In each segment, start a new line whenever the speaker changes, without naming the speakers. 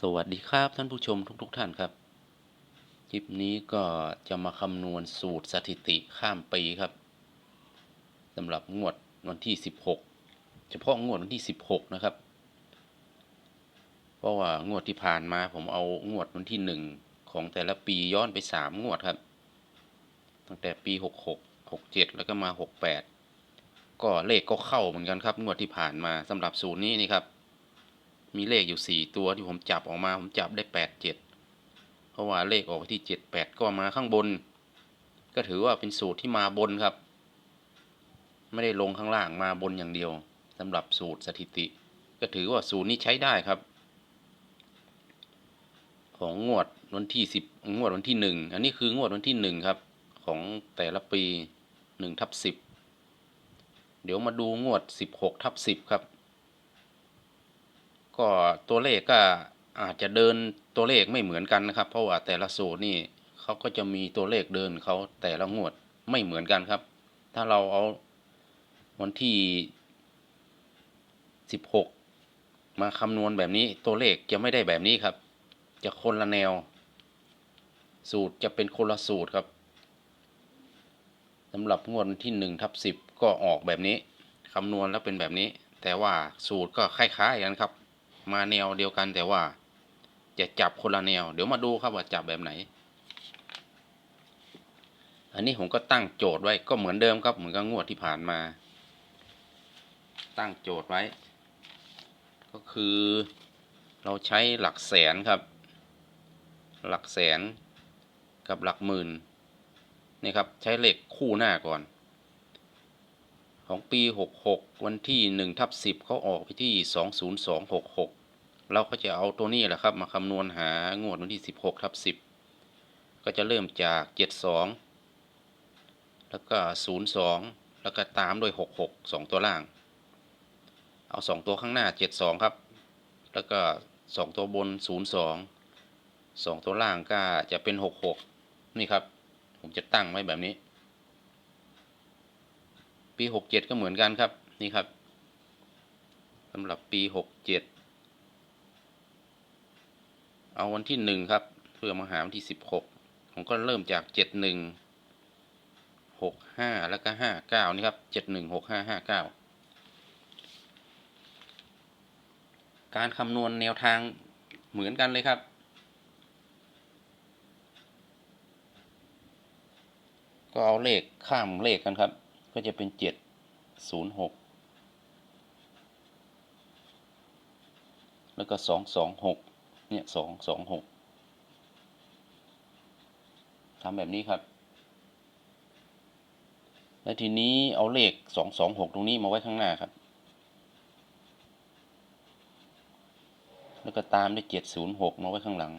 สวัสดีครับท่านผู้ชมทุกๆทท่านครับ คลิปนี้ก็จะมาคำนวณสูตรสถิติข้ามปีครับสำหรับงวดวันที่ 16 เฉพาะงวดวันที่ 16 นะครับ เพราะว่างวดที่ผ่านมาผมเอางวดวันที่ 1 ของแต่ละปีย้อนไป 3 งวดครับ ตั้งแต่ปี 66 67 แล้วก็มา 68 ก็เลขก็เข้าเหมือนกันครับ งวดที่ผ่านมาสำหรับสูตรนี้นี่ครับ มีเลขอยู่สี่ตัวที่ผมจับออกมาผมจับได้แปดเจ็ดเพราะว่าเลขออกที่เจ็ดแปดก็มาข้างบน ก็ถือว่าเป็นสูตรที่มาบนครับ ไม่ได้ลงข้างล่างมาบนอย่างเดียวสำหรับสูตรสถิติ ก็ถือว่าสูตรนี้ใช้ได้ครับ ของงวดวันที่สิบงวดวันที่หนึ่งอันนี้คืองวดวันที่หนึ่งครับ ของแต่ละปีหนึ่งทับสิบเดี๋ยวมาดูงวดสิบหกทับสิบครับ ก็ตัวเลขก็อาจจะเดินตัวเลขไม่เหมือนกันนะครับ เพราะว่าแต่ละสูตรนี่เขาก็จะมีตัวเลขเดินเขาแต่ละงวดไม่เหมือนกันครับ ถ้าเราเอาวันที่สิบหกมาคำนวณแบบนี้ตัวเลขจะไม่ได้แบบนี้ครับ จะคนละแนว สูตรจะเป็นคนละสูตรครับสำหรับงวดที่หนึ่งทับสิบก็ออกแบบนี้คำนวณแล้วเป็นแบบนี้ แต่ว่าสูตรก็คล้ายๆกันครับ มาแนวเดียวกันแต่ว่า จะจับคนละแนว เดี๋ยวมาดูครับว่าจับแบบไหน อันนี้ผมก็ตั้งโจทย์ไว้ก็เหมือนเดิมครับ เหมือนกับงวดที่ผ่านมา ตั้งโจทย์ไว้ ก็คือเราใช้หลักแสนครับ หลักแสนกับหลักหมื่นนี่ครับ ใช้เลขคู่หน้าก่อน ของปี 66 วันที่1ทับ10เขาออกไปที่ 20266 เราก็จะเอาตัวนี้แหละครับมาคำนวณหางวดวันที่ 16ทับ10 ก็จะเริ่มจาก 72 แล้วก็ 02 แล้วก็ตามด้วย 66 2 ตัวล่าง เอา 2 ตัวข้างหน้า 72 ครับ แล้วก็ 2 ตัวบน 02 2 ตัวล่างก็จะเป็น 66 นี่ครับ ผมจะตั้งไว้แบบนี้ ปีหกเจ็ดก็เหมือนกันครับ นี่ครับสำหรับปีหกเจ็ดเอาวันที่หนึ่งครับ เพื่อมาหาวันที่สิบหกผมก็เริ่มจากเจ็ดหนึ่งหกห้าแล้วก็ห้าเก้านี่ครับเจ็ดหนึ่งหกห้าห้าเก้าการคำนวณแนวทางเหมือนกันเลยครับ ก็เอาเลขข้ามเลขกันครับ ก็จะเป็นเจ็ดศูนย์หกแล้วก็สองสองหกเนี่ยสองสองหกทำแบบนี้ครับ แล้วทีนี้เอาเลขสองสองหกตรงนี้มาไว้ข้างหน้าครับ แล้วก็ตามด้วยเจ็ดศูนย์หกมาไว้ข้างหลัง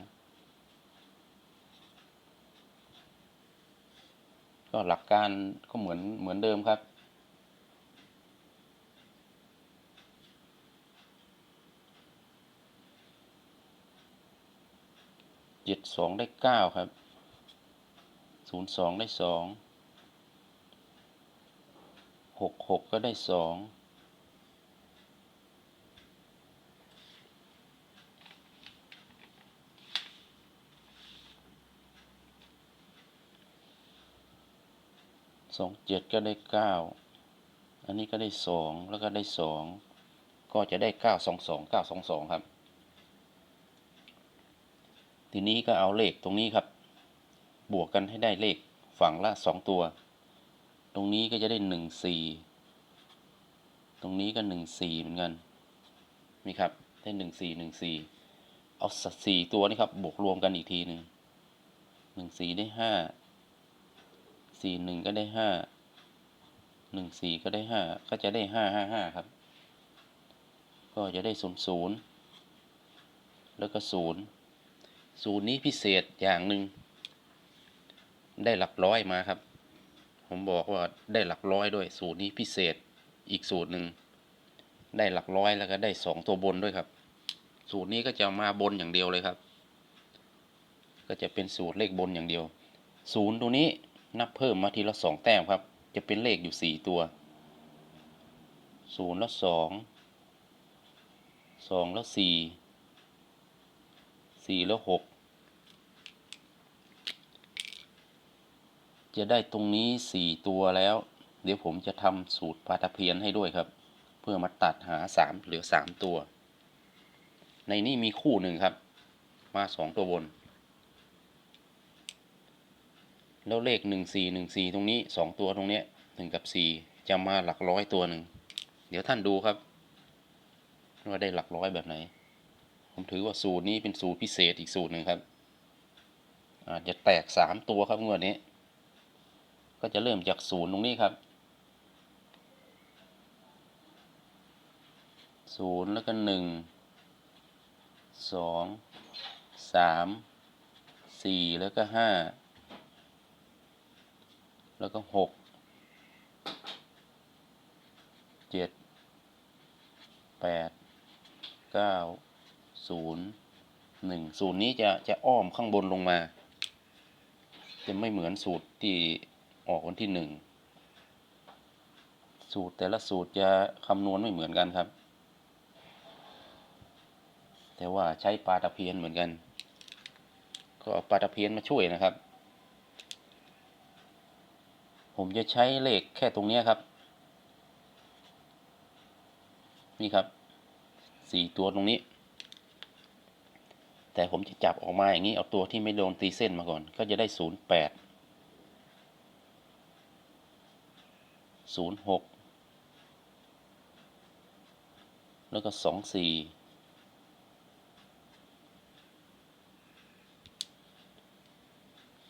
ก็หลักการก็เหมือนเหมือนเดิมครับ เจ็ดสองได้เก้าครับ ศูนย์สองได้สอง หกหกก็ได้สอง สองเจ็ดก็ได้เก้าอันนี้ก็ได้สองแล้วก็ได้สองก็จะได้เก้าสองสองเก้าสองสองครับ ทีนี้ก็เอาเลขตรงนี้ครับ บวกกันให้ได้เลขฝั่งละสองตัว ตรงนี้ก็จะได้หนึ่งสี่ตรงนี้ก็หนึ่งสี่เหมือนกันนี่ครับได้หนึ่งสี่หนึ่งสี่เอาสี่ตัวนี้ครับบวกรวมกันอีกทีหนึ่งหนึ่งสี่ได้ห้า สี่หนึ่งก็ได้ห้าหนึ่งสี่ก็ได้ห้าก็จะได้ห้าห้าห้าครับ ก็จะได้ศูนย์ศูนย์แล้วก็ศูนย์ศูนย์นี้พิเศษอย่างหนึ่งได้หลักร้อยมาครับ ผมบอกว่าได้หลักร้อยด้วยสูตรนี้พิเศษอีกสูตรหนึ่งได้หลักร้อยแล้วก็ได้สองตัวบนด้วยครับ สูตรนี้ก็จะมาบนอย่างเดียวเลยครับ ก็จะเป็นสูตรเลขบนอย่างเดียวศูนย์ตัวนี้ นับเพิ่มมาทีละสองแต้มครับ จะเป็นเลขอยู่สี่ตัวศูนย์แล้วสองสองแล้วสี่สี่แล้วหกจะได้ตรงนี้สี่ตัวแล้ว เดี๋ยวผมจะทำสูตรปลาตะเพียนให้ด้วยครับ เพื่อมาตัดหาสามเหลือสามตัว ในนี้มีคู่หนึ่งครับ มาสองตัวบน แล้วเลขหนึ่งสี่หนึ่งสี่ตรงนี้สองตัวตรงเนี้ยหนึ่งกับสี่จะมาหลักร้อยตัวหนึ่ง เดี๋ยวท่านดูครับว่าได้หลักร้อยแบบไหน ผมถือว่าสูตรนี้เป็นสูตรพิเศษอีกสูตรหนึ่งครับอาจจะแตกสามตัวครับงวดนี้ ก็จะเริ่มจากศูนย์ตรงนี้ครับศูนย์แล้วก็หนึ่งสองสามสี่แล้วก็ห้า แล้วก็หกเจ็ดแปดเก้าศูนย์หนึ่งศูนย์นี้จะจะอ้อมข้างบนลงมา จะไม่เหมือนสูตรที่ออกวันที่หนึ่งสูตรแต่ละสูตรจะคำนวณไม่เหมือนกันครับ แต่ว่าใช้ปลาตะเพียนเหมือนกัน ก็เอาปลาตะเพียนมาช่วยนะครับ ผมจะใช้เลขแค่ตรงนี้ครับ นี่ครับสี่ตัวตรงนี้ แต่ผมจะจับออกมาอย่างนี้ เอาตัวที่ไม่โดนตีเส้นมาก่อน ก็จะได้ศูนย์แปดศูนย์หกแล้วก็สองสี่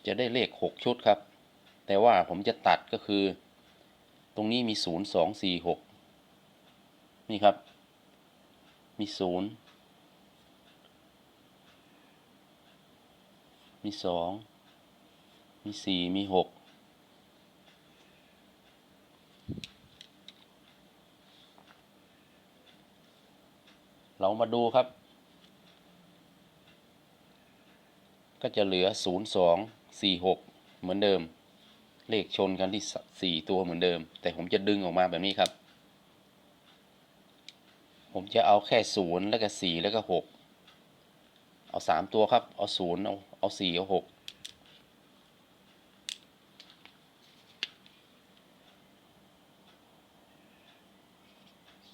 จะได้เลขหกชุดครับ แต่ว่าผมจะตัดก็คือ ตรงนี้มีศูนย์สองสี่หกนี่ครับ มีศูนย์มีสองมีสี่มีหกเรามาดูครับ ก็จะเหลือศูนย์สองสี่หกเหมือนเดิม เลขชนกันที่สี่ตัวเหมือนเดิม แต่ผมจะดึงออกมาแบบนี้ครับ ผมจะเอาแค่ศูนย์แล้วก็สี่แล้วก็หกเอาสามตัวครับ เอาศูนย์เอาเอาสี่เอาหก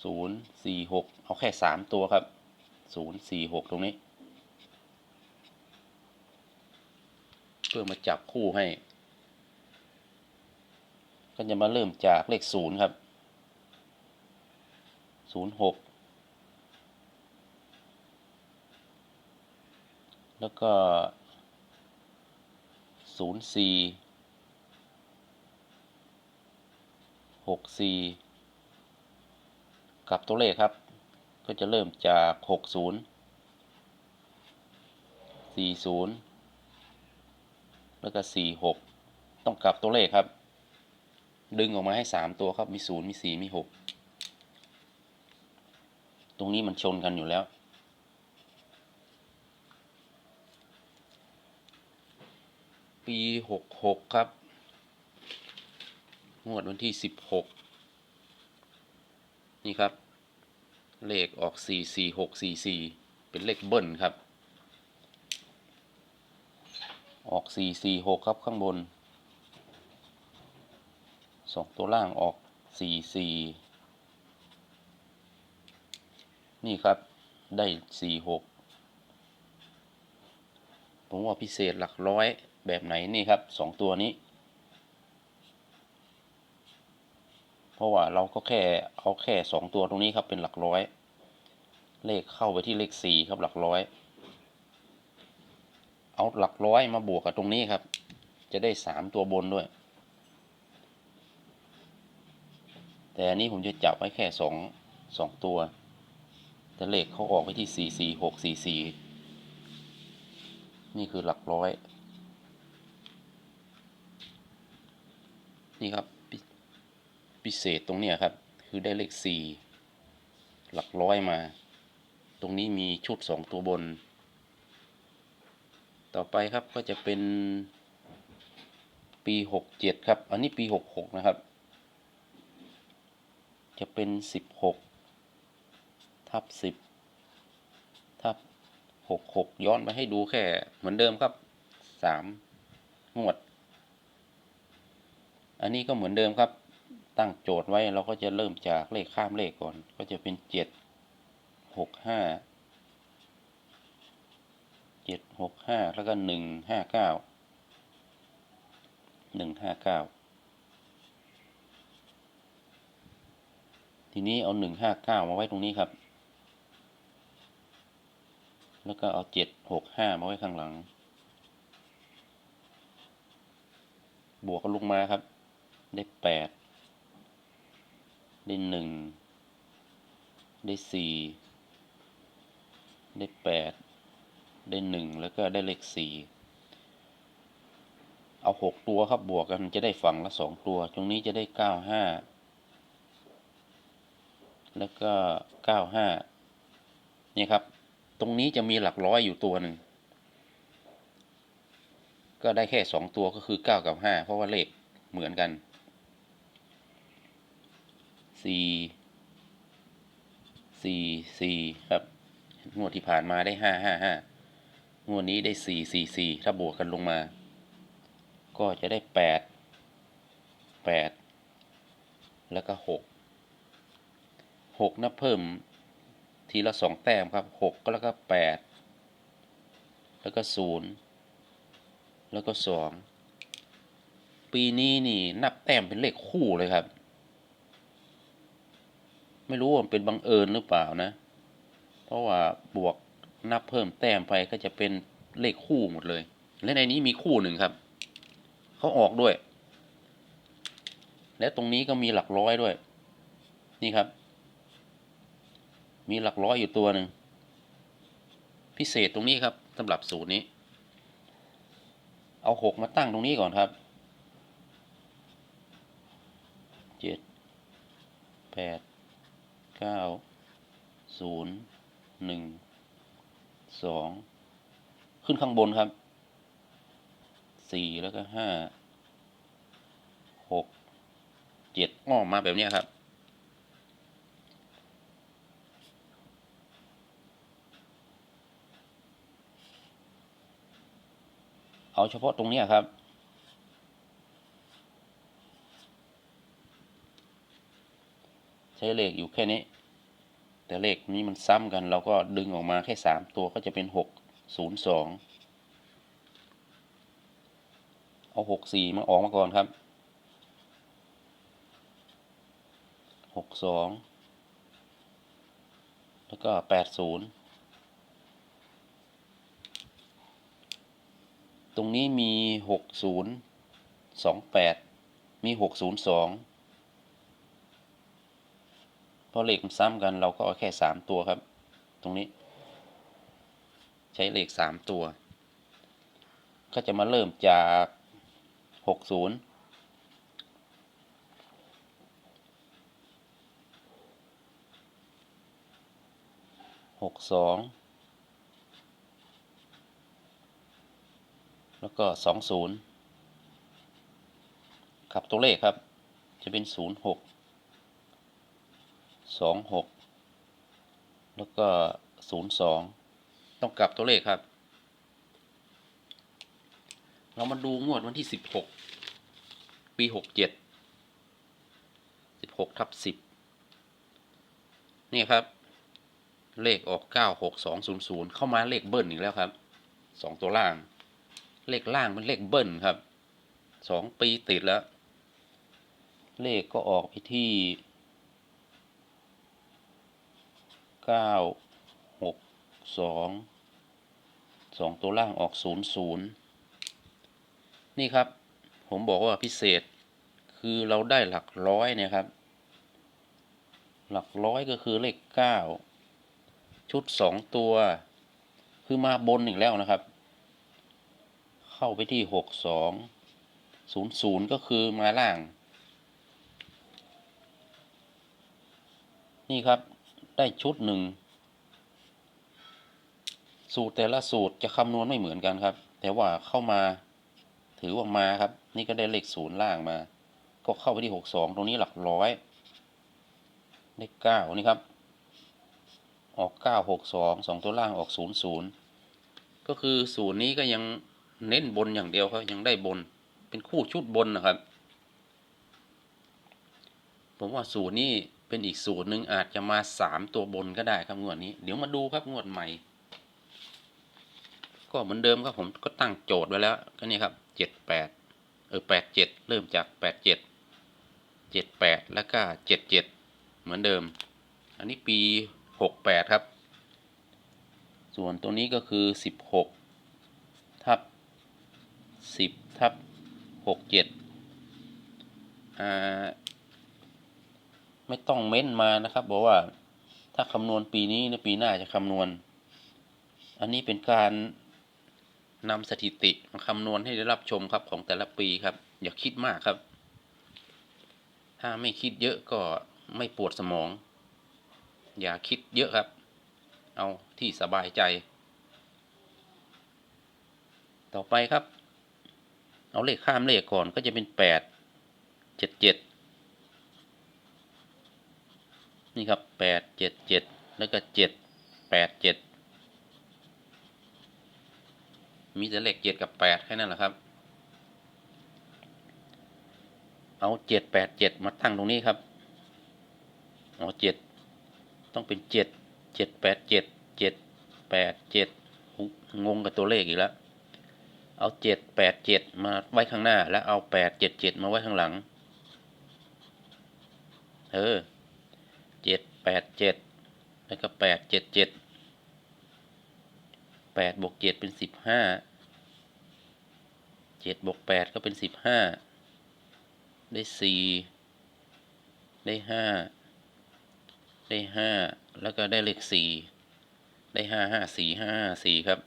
ศูนย์สี่หกเอาแค่สามตัวครับศูนย์สี่หกตรงนี้ เพื่อมาจับคู่ให้ ก็จะมาเริ่มจากเลขศูนย์ครับศูนย์หกแล้วก็ศูนย์สี่หกสี่กับตัวเลขครับ ก็จะเริ่มจากหกศูนย์สี่ศูนย์แล้วก็สี่หกต้องกลับตัวเลขครับ ดึงออกมาให้สามตัวครับมีศูนย์มีสี่มีหกตรงนี้มันชนกันอยู่แล้ว ปีหกหกครับ งวดวันที่สิบหกนี่ครับ เลขออกสี่สี่หกสี่สี่เป็นเลขเบิ้ลครับ ออกสี่สี่หกครับข้างบน สองตัวล่างออกสี่สี่นี่ครับได้สี่หกผมว่าพิเศษหลักร้อยแบบไหนนี่ครับสองตัวนี้ เพราะว่าเราก็แค่เอาแค่สองตัวตรงนี้ครับเป็นหลักร้อย เลขเข้าไปที่เลขสี่ครับหลักร้อย เอาหลักร้อยมาบวกกับตรงนี้ครับ จะได้สามตัวบนด้วย แต่อันนี้ผมจะจับไว้แค่สองสองตัว แต่เลขเขาออกไปที่สี่สี่หกสี่สี่นี่คือหลักร้อย นี่ครับพิพิเศษตรงเนี้ยครับ คือได้เลขสี่หลักร้อยมา ตรงนี้มีชุดสองตัวบน ต่อไปครับก็จะเป็นปีหกเจ็ดครับ อันนี้ปีหกหกนะครับ จะเป็นสิบหกทับสิบทับหหกหกย้อนไปให้ดูแค่เหมือนเดิมครับสามงวด อันนี้ก็เหมือนเดิมครับ ตั้งโจทย์ไว้เราก็จะเริ่มจากเลขข้ามเลขก่อน ก็จะเป็นเจ็ดหกห้าเจ็ดหกห้าแล้วก็หนึ่งห้าเก้าหนึ่งห้าเก้า ทีนี้เอาหนึ่งห้าเก้ามาไว้ตรงนี้ครับ แล้วก็เอาเจ็ดหกห้ามาไว้ข้างหลัง บวกกันลงมาครับ ได้แปดได้หนึ่งได้สี่ได้แปดได้หนึ่งแล้วก็ได้เลขสี่เอาหกตัวครับบวกกันจะได้ฝั่งละสองตัว ตรงนี้จะได้เก้าห้า แล้วก็เก้าห้านี่ครับ ตรงนี้จะมีหลักร้อยอยู่ตัวหนึ่ง ก็ได้แค่สองตัวก็คือเก้ากับห้าเพราะว่าเลขเหมือนกันสี่สี่สี่ครับงวดที่ผ่านมาได้ห้าห้าห้างวดนี้ได้สี่สี่สี่ถ้าบวกกันลงมา ก็จะได้แปดแปดแล้วก็หก หกนับเพิ่มทีละสองแต้มครับหกก็แล้วก็แปดแล้วก็ศูนย์แล้วก็สองปีนี้นี่นับแต้มเป็นเลขคู่เลยครับ ไม่รู้ว่าเป็นบังเอิญหรือเปล่านะ เพราะว่าบวกนับเพิ่มแต้มไปก็จะเป็นเลขคู่หมดเลย และในนี้มีคู่หนึ่งครับเขาออกด้วย และตรงนี้ก็มีหลักร้อยด้วย นี่ครับ มีหลักร้อยอยู่ตัวหนึ่ง พิเศษตรงนี้ครับสำหรับสูตรนี้ เอาหกมาตั้งตรงนี้ก่อนครับเจ็ดแปดเก้าศูนย์หนึ่งสองขึ้นข้างบนครับสี่แล้วก็ห้าหกเจ็ดอ้อมาแบบนี้ครับ เอาเฉพาะตรงนี้ครับ ใช้เลขอยู่แค่นี้ แต่เลขนี้มันซ้ำกัน เราก็ดึงออกมาแค่สามตัวก็จะเป็นหกศูนย์สองเอาหกสี่มาออกมาก่อนครับหกสองแล้วก็แปดศูนย์ รงนี้มีหกศูนย์สองแปดมีหกศูนย์สองพราะเลขมันซ้ำกันเราก็เอาแค่สามตัวครับ ตรงนี้ ใช้เลขสามตัว ก็จะมาเริ่มจากหกศูนย์หกสอง แล้วก็สองศูนย์ขับตัวเลขครับ จะเป็นศูนย์หกสองหกแล้วก็ศูนย์สองต้องกลับตัวเลขครับ เรามาดูงวดวันที่สิบหกปีหกเจ็ดสิบหกทับสิบนี่ครับ เลขออกเก้าหกสองศูนย์ศูนย์เข้ามาเลขเบิ้ลอีกแล้วครับสองตัวล่าง เลขล่างเป็นเลขเบิ้ลครับสองปีติดแล้ว เลขก็ออกไปที่เก้าหกสองสองตัวล่างออกศูนย์ศูนย์นี่ครับ ผมบอกว่าพิเศษคือเราได้หลักร้อยเนี่ยครับ หลักร้อยก็คือเลขเก้าชุดสองตัว คือมาบนอีกแล้วนะครับ เข้าไปที่หกสองศูนย์ศูนย์ก็คือมาล่าง นี่ครับได้ชุดหนึ่งสูตรแต่ละสูตรจะคำนวณไม่เหมือนกันครับ แต่ว่าเข้ามาถือว่ามาครับ นี่ก็ได้เลขศูนย์ล่างมา ก็เข้าไปที่หกสองตรงนี้หลักร้อยเลขเก้านี่ครับ ออกเก้าหกสองสองตัวล่างออกศูนย์ศูนย์ก็คือสูตรนี้ก็ยัง เน้นบนอย่างเดียวครับยังได้บน เป็นคู่ชุดบนนะครับ ผมว่าสูตรนี้เป็นอีกสูตรหนึ่งอาจจะมาสามตัวบนก็ได้ครับงวดนี้ เดี๋ยวมาดูครับงวดใหม่ ก็เหมือนเดิมครับผมก็ตั้งโจทย์ไว้แล้ว ก็นี่ครับเจ็ดแปดเออแปดเจ็ดเริ่มจากแปดเจ็ดเจ็ดแปดแล้วก็เจ็ดเจ็ดเหมือนเดิม อันนี้ปีหกแปดครับ ส่วนตัวนี้ก็คือสิบหก สิบทับหกเจ็ดไม่ต้องเม้นมานะครับบอกว่าถ้าคำนวณปีนี้ในปีหน้าจะคำนวณ อันนี้เป็นการนำสถิติมาคำนวณให้ได้รับชมครับของแต่ละปีครับ อย่าคิดมากครับ ถ้าไม่คิดเยอะก็ไม่ปวดสมอง อย่าคิดเยอะครับ เอาที่สบายใจ ต่อไปครับ เอาเลขข้ามเลขก่อนก็จะเป็นแปดเจ็ดเจ็ดนี่ครับแปดเจ็ดเจ็ดแล้วก็เจ็ดแปดเจ็ดมีแต่เลขเจ็ดกับแปดแค่นั้นแหละครับ เอาเจ็ดแปดเจ็ดมาตั้งตรงนี้ครับเอเจ็ดต้องเป็นเจ็ดเจ็ดแปดเจ็ดเจ็ดแปดเจ็ดงงกับตัวเลขอีกแล้ว เอาเจ็ดแปดเจ็ดมาไว้ข้างหน้า แล้วเอาแปดเจ็ดเจ็ดมาไว้ข้างหลัง เออเจ็ดแปดเจ็ดแล้วก็แปดเจ็ดเจ็ดแปดบวกเจ็ดเป็นสิบห้าเจ็ดบวกแปดก็เป็นสิบห้าได้สี่ได้ห้าได้ห้าแล้วก็ได้เลขสี่ได้ห้าห้าสี่ห้าห้าสี่ครับ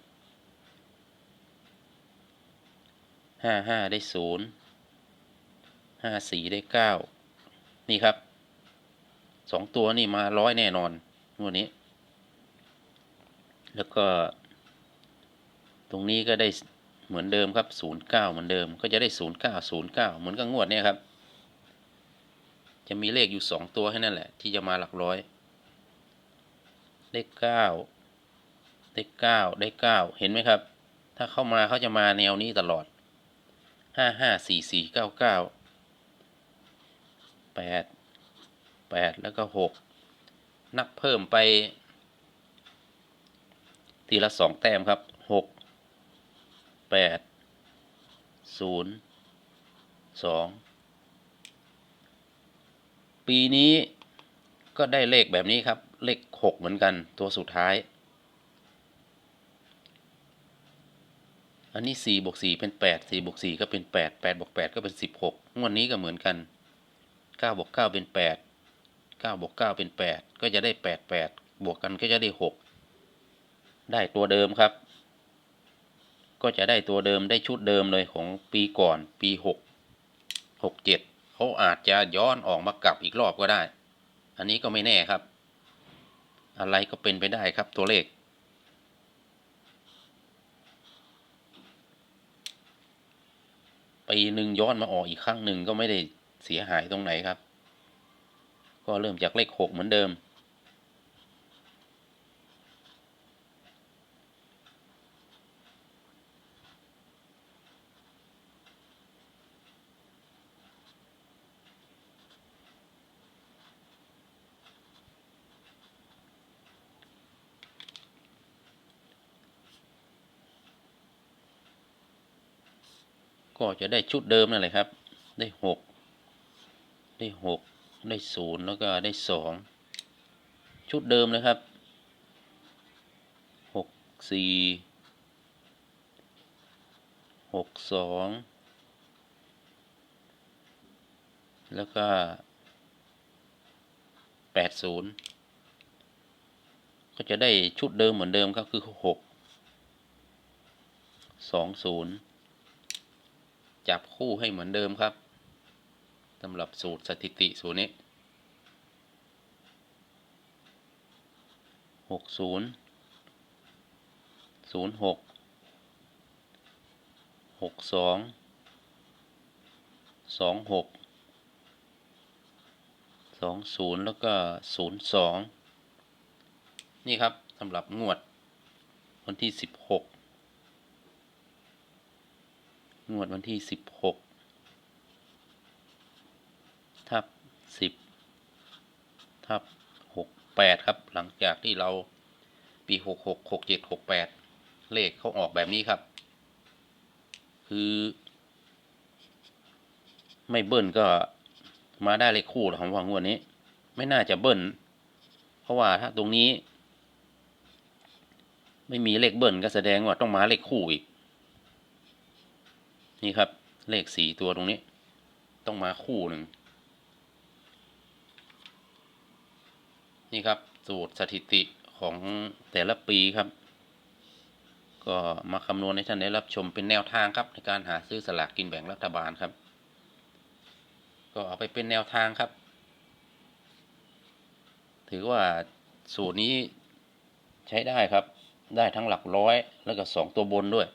ห้าห้าได้ศูนย์ห้าสี่ได้เก้านี่ครับสองตัวนี่มาร้อยแน่นอนงวดนี้ แล้วก็ ตรงนี้ก็ได้เหมือนเดิมครับศูนย์เก้าเหมือนเดิม ก็จะได้ศูนย์เก้าศูนย์เก้าเหมือนกับงวดเนี้ครับ จะมีเลขอยู่สองตัวให้นั่นแหละ ที่จะมาหลักร้อย ได้เก้าได้เก้าได้เก้าเห็นไหมครับ ถ้าเข้ามาเขาจะมาแนวนี้ตลอด ห้าห้าสี่สี่เก้าเก้าแปดแปดแล้วก็หกนับเพิ่มไป ทีละสองแต้มครับหกแปดศูนย์สองปีนี้ก็ได้เลขแบบนี้ครับ เลขหกเหมือนกันตัวสุดท้าย อันนี้สี่บวกสี่เป็นแปดสี่บวกสี่ก็เป็นแปดแปดบวกแปดก็เป็นสิบหกงวดนี้ก็เหมือนกันเก้าบวกเก้าเป็นแปดเก้าบวกเก้าเป็นแปดก็จะได้แปดแปดบวกกันก็จะได้หกได้ตัวเดิมครับ ก็จะได้ตัวเดิมได้ชุดเดิมเลยของปีก่อนปีหกหกเจ็ดเขาอาจจะย้อนออกมากลับอีกรอบก็ได้ อันนี้ก็ไม่แน่ครับ อะไรก็เป็นไปได้ครับตัวเลข ปีหนึ่งย้อนมาออกอีกครั้งหนึ่งก็ไม่ได้เสียหายตรงไหนครับ ก็เริ่มจากเลขหกเหมือนเดิม ก็จะได้ชุดเดิมนั่นแหละครับ ได้หกได้หกได้ศูนย์แล้วก็ได้สองชุดเดิมเลยครับหกสี่หกสองแล้วก็แปดศูนย์ก็จะได้ชุดเดิมเหมือนเดิมครับคือหกสองศูนย์ จับคู่ให้เหมือนเดิมครับสำหรับสูตรสถิติสูตรนี้หกศูนย์ศูนย์หกหกสองสองหกสองศูนย์แล้วก็ศูนย์สองนี่ครับสำหรับงวดวันที่สิบหก งวดวันที่สิบหกทับสิบทับหกแปดครับ หลังจากที่เราปีหกหกหกเจ็ดหกแปดเลขเขาออกแบบนี้ครับ คือ ไม่เบิ้ลก็มาได้เลขคู่หรอกผมว่างวดนี้ ไม่น่าจะเบิ้ลเพราะว่าถ้าตรงนี้ ไม่มีเลขเบิ้ลก็แสดงว่าต้องมาเลขคู่อีก นี่ครับ เลขสี่ตัวตรงนี้ ต้องมาคู่หนึ่ง นี่ครับ สูตรสถิติของแต่ละปีครับ ก็มาคำนวณให้ท่านได้รับชมเป็นแนวทางครับ ในการหาซื้อสลากกินแบ่งรัฐบาลครับ ก็เอาไปเป็นแนวทางครับ ถือว่าสูตรนี้ใช้ได้ครับ ได้ทั้งหลักร้อยแล้วก็สองตัวบนด้วย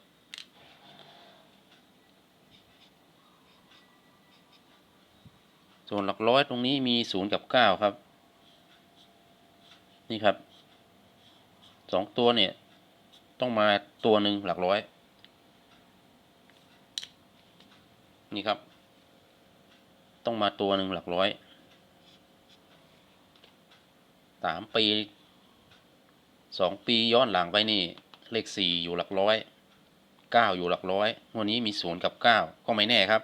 ส่วนหลักร้อยตรงนี้มีศูนย์กับเก้าครับ นี่ครับสองตัวเนี่ย ต้องมาตัวหนึ่งหลักร้อย นี่ครับ ต้องมาตัวหนึ่งหลักร้อยสามปีสองปีย้อนหลังไปนี่ เลขสี่อยู่หลักร้อยเก้าอยู่หลักร้อย วันนี้มีศูนย์กับเก้าก็ไม่แน่ครับ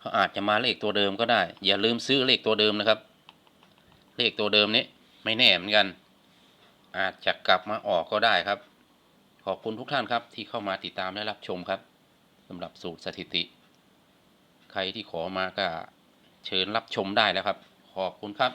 เขาอาจจะมาเลขตัวเดิมก็ได้ อย่าลืมซื้อเลขตัวเดิมนะครับ เลขตัวเดิมนี้ไม่แน่เหมือนกัน อาจจะกลับมาออกก็ได้ครับ ขอบคุณทุกท่านครับที่เข้ามาติดตามและรับชมครับสำหรับสูตรสถิติ ใครที่ขอมาก็เชิญรับชมได้แล้วครับ ขอบคุณครับ